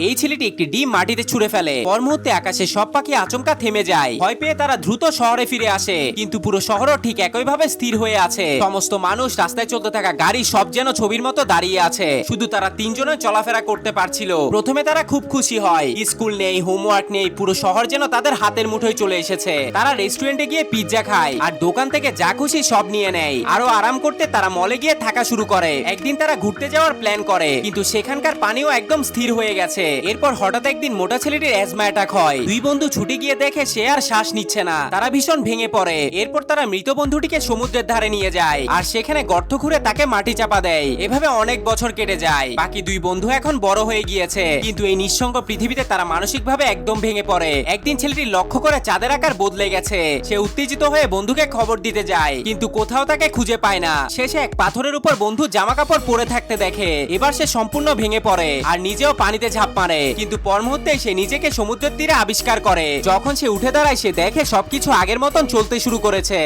এই ছেলেটি একটি ডিম মাটিতে ছুঁড়ে ফেলে। পর মুহূর্তে আকাশে সব পাখি আচমকা থেমে যায়। ভয় পেয়ে তারা দ্রুত শহরে ফিরে আসে। কিন্তু পুরো শহরও ঠিক একইভাবে স্থির হয়ে আছে। সমস্ত মানুষ রাস্তায় চলতে থাকা গাড়ি সব যেন ছবির মতো দাঁড়িয়ে আছে। শুধু তারা তিনজনে চলাফেরা করতে পারছিল। প্রথমে তারা খুব খুশি হয়। স্কুল নেই, হোমওয়ার্ক নেই, পুরো শহর যেন তাদের হাতের মুঠোয় চলে এসেছে। তারা রেস্টুরেন্টে গিয়ে পিৎজা খায় আর দোকান থেকে যা খুশি সব নিয়ে নেয়। আরও আরাম করতে তারা মলে গিয়ে থাকা শুরু করে। একদিন তারা ঘুরতে যাওয়ার প্ল্যান করে। কিন্তু সেখানকার পানিও একদম স্থির হয়ে গেছে। এরপর হঠাৎ একদিন মোটা ছেলেটির অ্যাজমা অ্যাটাক হয়। দুই বন্ধু ছুটে গিয়ে দেখে সে আর শ্বাস নিচ্ছে না। তারা ভীষণ ভেঙে পড়ে। এরপর তারা মৃত বন্ধুটিকে সমুদ্রের ধারে নিয়ে যায় আর সেখানে গর্ত খুঁড়ে তাকে মাটি চাপা দেয়। এভাবে অনেক বছর কেটে যায়। বাকি দুই বন্ধু এখন বড় হয়ে গিয়েছে। কিন্তু এই নিঃসঙ্গ পৃথিবীতে তারা মানসিকভাবে একদম ভেঙে পড়ে। একদিন ছেলেটি লক্ষ্য করে চাঁদের আকার বদলে গেছে। সে উত্তেজিত হয়ে বন্ধুকে খবর দিতে যায়। কিন্তু কোথাও তাকে খুঁজে পায় না। শেষে এক পাথরের উপর বন্ধু জামা কাপড় পরে থাকতে দেখে। এবার সে সম্পূর্ণ ভেঙে পড়ে আর নিজেও পানিতে ঝাঁপ মারে কিন্তু পর মুহূর্তে সে নিজেকে সমুদ্রের তীরে আবিষ্কার করে। যখন সে উঠে দাঁড়ায়, সে দেখে সবকিছু আগের মতন চলতে শুরু করেছে।